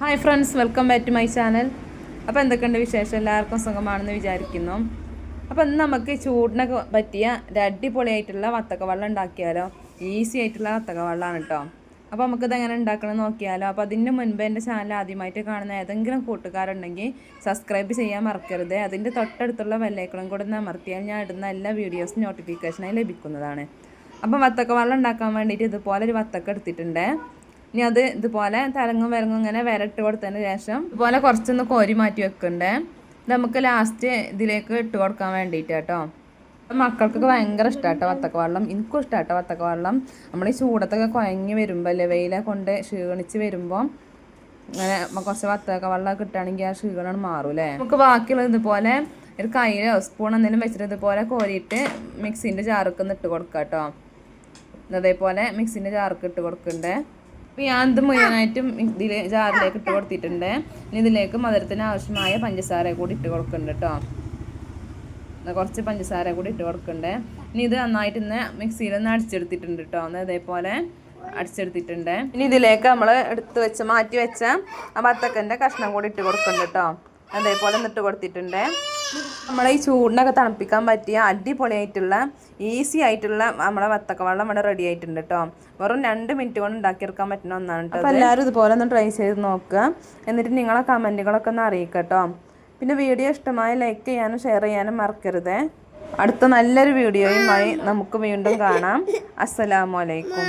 Hi friends welcome back to my channel അപ്പോൾ എന്തൊക്കെയുണ്ട് വിശേഷം? എല്ലാവർക്കും സുഖമാണെന്ന് വിചാരിക്കുന്നു. അപ്പോൾ ഇന്ന് നമുക്ക് ചൂടിനൊക്കെ പറ്റിയ അടിപൊളിയായിട്ടുള്ള വത്തക്ക വെള്ളം ഉണ്ടാക്കിയാലോ? ഈസി ആയിട്ടുള്ള വത്തക്ക വെള്ളമാണ് കേട്ടോ അപ്പോൾ നമുക്കിത് എങ്ങനെ ഉണ്ടാക്കണം നോക്കിയാലോ? അപ്പോൾ അതിന് മുൻപ് എന്റെ ചാനൽ ആദ്യമായിട്ട് കാണുന്ന ഏതെങ്കിലും കൂട്ടുകാരുണ്ടെങ്കിൽ സബ്സ്ക്രൈബ് ചെയ്യാൻ മറക്കരുത്. അതിന്റെ തൊട്ടടുത്തുള്ള വെല്ലേക്കളും കൂടെ അമർത്തിയാൽ ഞാൻ ഇടുന്ന എല്ലാ വീഡിയോസും നോട്ടിഫിക്കേഷനായി ലഭിക്കുന്നതാണ്. അപ്പം വത്തക്ക വെള്ളം ഉണ്ടാക്കാൻ വേണ്ടിയിട്ട് ഇതുപോലെ ഒരു വത്തക്ക എടുത്തിട്ടുണ്ട്. ഇനി അത് ഇതുപോലെ തലങ്ങും വിലങ്ങും ഇങ്ങനെ വിരട്ട് കൊടുത്തതിന് ശേഷം ഇതുപോലെ കുറച്ചൊന്ന് കോരി മാറ്റി വെക്കണ്ടേ. നമുക്ക് ലാസ്റ്റ് ഇതിലേക്ക് ഇട്ട് കൊടുക്കാൻ വേണ്ടിയിട്ട് കേട്ടോ. മക്കൾക്കൊക്കെ ഭയങ്കര ഇഷ്ടമാട്ടോ വത്തക്ക വെള്ളം എനിക്കും ഇഷ്ടമാട്ടോ വത്തക്ക വെള്ളം നമ്മൾ ഈ ചൂടത്തൊക്കെ കുഴങ്ങി വരുമ്പോൾ അല്ലേ വെയിലെ കൊണ്ട് ക്ഷീണിച്ച് വരുമ്പോൾ അങ്ങനെ കുറച്ച് വത്തക്ക വെള്ളം കിട്ടുകയാണെങ്കിൽ ആ ക്ഷീണം മാറും അല്ലേ നമുക്ക് ബാക്കിയുള്ളത് ഇതുപോലെ ഒരു കയ്യിലോ സ്പൂൺ എന്തെങ്കിലും വെച്ചിട്ട് ഇതുപോലെ കോരിയിട്ട് മിക്സിന്റെ ജാറൊക്കെ ഇട്ട് കൊടുക്കാം കേട്ടോ അതേപോലെ മിക്സിന്റെ ചാർക്ക് ഇട്ട് കൊടുക്കണ്ടേ. അപ്പോൾ ഞാൻ ഇത് മുഴുവനായിട്ടും ഇതിൽ ജാറിലേക്ക് ഇട്ട് കൊടുത്തിട്ടുണ്ട്. ഇനി ഇതിലേക്ക് മധുരത്തിന് ആവശ്യമായ പഞ്ചസാര കൂടി ഇട്ട് കൊടുക്കുന്നുണ്ട് കേട്ടോ. കുറച്ച് പഞ്ചസാര കൂടി ഇട്ട് കൊടുക്കുന്നുണ്ട്. ഇനി ഇത് നന്നായിട്ട് ഇന്ന് മിക്സിയിൽ ഒന്ന് അടിച്ചെടുത്തിട്ടുണ്ട് കേട്ടോ. ഒന്ന് ഇതേപോലെ അടിച്ചെടുത്തിട്ടുണ്ട്. ഇനി ഇതിലേക്ക് നമ്മൾ എടുത്ത് വെച്ച് മാറ്റി വെച്ച ആ ബത്തക്കന്റെ കഷ്ണം കൂടി ഇട്ട് കൊടുക്കുന്നുണ്ട് കേട്ടോ. അതേപോലെ ഇട്ട് കൊടുത്തിട്ടുണ്ട്. നമ്മളെ ഈ ചൂടിനൊക്കെ തണുപ്പിക്കാൻ പറ്റിയ അടിപൊളിയായിട്ടുള്ള ഈസി ആയിട്ടുള്ള നമ്മളെ വത്തക്ക വെള്ളം ഇവിടെ റെഡി ആയിട്ടുണ്ട് കേട്ടോ വെറും രണ്ട് മിനിറ്റ് കൊണ്ട് ഉണ്ടാക്കിയെടുക്കാൻ പറ്റുന്ന ഒന്നാണ് കേട്ടോ എല്ലാവരും ഇതുപോലെ ഒന്ന് ട്രൈ ചെയ്ത് നോക്കുക. എന്നിട്ട് നിങ്ങളെ കമന്റുകളൊക്കെ ഒന്ന് അറിയിക്കുക കേട്ടോ പിന്നെ വീഡിയോ ഇഷ്ടമായ ലൈക്ക് ചെയ്യാനും ഷെയർ ചെയ്യാനും മറക്കരുത്. അടുത്ത നല്ലൊരു വീഡിയോയുമായി നമുക്ക് വീണ്ടും കാണാം. അസ്സലാമലൈക്കും